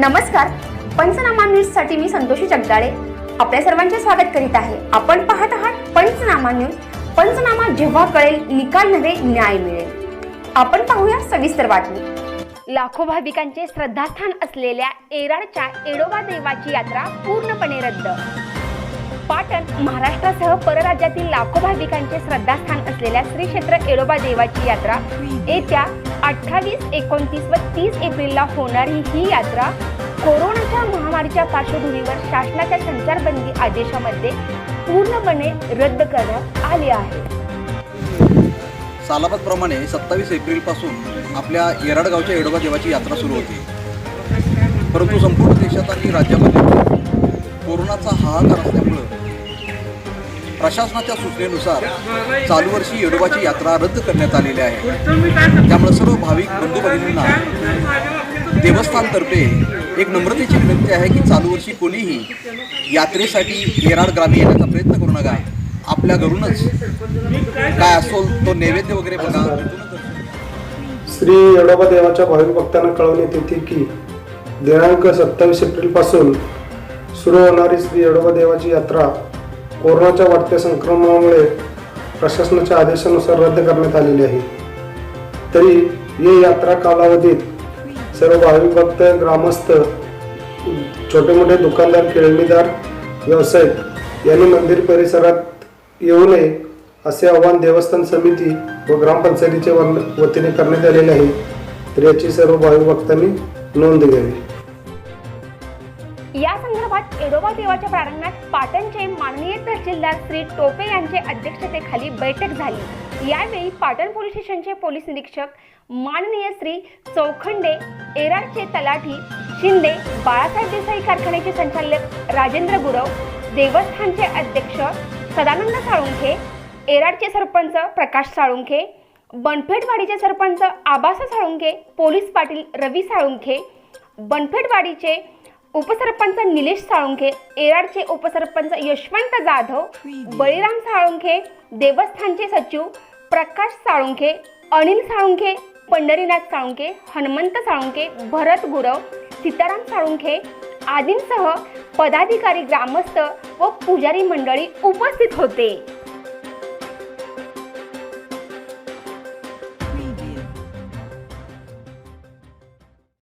नमस्कार. पंचनामा न्यूजसाठी मी संतोषी जगदाळे. आपल्या सर्वांचे स्वागत करीत आहे. आपण पाहत आहात पंचनामा न्यूज. पंचनामा जेव्हा कळेल निकाल नव्हे न्याय मिळेल. आपण पाहूया सविस्तर बातमी. लाखो भाविकांचे श्रद्धास्थान असलेल्या एराडच्या एडोबा देवाची यात्रा पूर्णपणे रद्द. पाटण महाराष्ट्रासह परराज्यातील लाखो भाविकांचे श्रद्धास्थान असलेल्या श्री क्षेत्र एडोबा देवाची यात्रा येत्या अठ्ठावीस एकोणतीस व तीस एप्रिलला होणारी ही यात्रा कोरोनाच्या महामारीच्या पार्श्वभूमीवर शासनाच्या संचारबंदी आदेशामध्ये पूर्णपणे रद्द करण्यात आली आहे. सालाबादप्रमाणे सत्तावीस एप्रिलपासून आपल्या येराडगावच्या येडोबा देवाची यात्रा सुरू होती. परंतु संपूर्ण देशात आणि राज्यामध्ये कोरोनाचा हाहाकार असल्यामुळं प्रशासनाच्या सूचनेनुसार चालू वर्षी येडोबाची यात्रा रद्द करण्यात आलेली आहे. त्यामुळे सर्व भाविक बंधू भगिनींना देवस्थानतर्फे एक नम्रतेची विनंती आहे की चालू वर्षी कोणीही यात्रेसाठी येराड ग्रामी येण्याचा प्रयत्न करू नका. आपल्या घरूनच काय असो तो नैवेद्य वगैरे बघा. श्री येडोबा देवाच्या भाविक भक्तांना कळवण्यात येते की दिनांक सत्तावीस एप्रिलपासून सुरू होणारी श्री येडोबा देवाची यात्रा कोरोनाच्या वाढत्या संक्रमणामुळे प्रशासनाच्या आदेशानुसार रद्द करण्यात आलेली आहे. तरी या यात्रा कालावधीत सर्व भाविक भक्त ग्रामस्थ छोटे मोठे दुकानदार खेळणीदार व्यावसायिक यांनी मंदिर परिसरात येऊ नये असे आवाहन देवस्थान समिती व ग्रामपंचायतीच्या वन- वतीने करण्यात आलेले आहे. तर याची सर्व भाविक भक्तांनी नोंद घ्यावी. या संदर्भात एडोबा देवाच्या प्रारंभात पाटणचे माननीय तहसीलदार श्री टोपे यांच्या अध्यक्षतेखाली बैठक झाली. यावेळी पाटण पोलीस स्टेशनचे पोलीस निरीक्षक माननीय श्री चौखंडे एराडचे तलाठी शिंदे बाळासाहेब देसाई कारखान्याचे संचालक राजेंद्र गुरव देवस्थानचे अध्यक्ष सदानंद साळुंखे एराडचे सरपंच प्रकाश साळुंखे बनफेटवाडीचे सरपंच आबासा साळुंखे पोलीस पाटील रवी साळुंखे बनफेटवाडीचे उपसरपंच निलेश साळुंखे एराडचे उपसरपंच यशवंत जाधव बळीराम साळुंखे देवस्थानचे सचिव प्रकाश साळुंखे अनिल साळुंखे पंढरीनाथ साळुंखे हनुमंत साळुंखे भरत गुरव सीताराम साळुंखे आदींसह पदाधिकारी ग्रामस्थ व पुजारी मंडळी उपस्थित होते.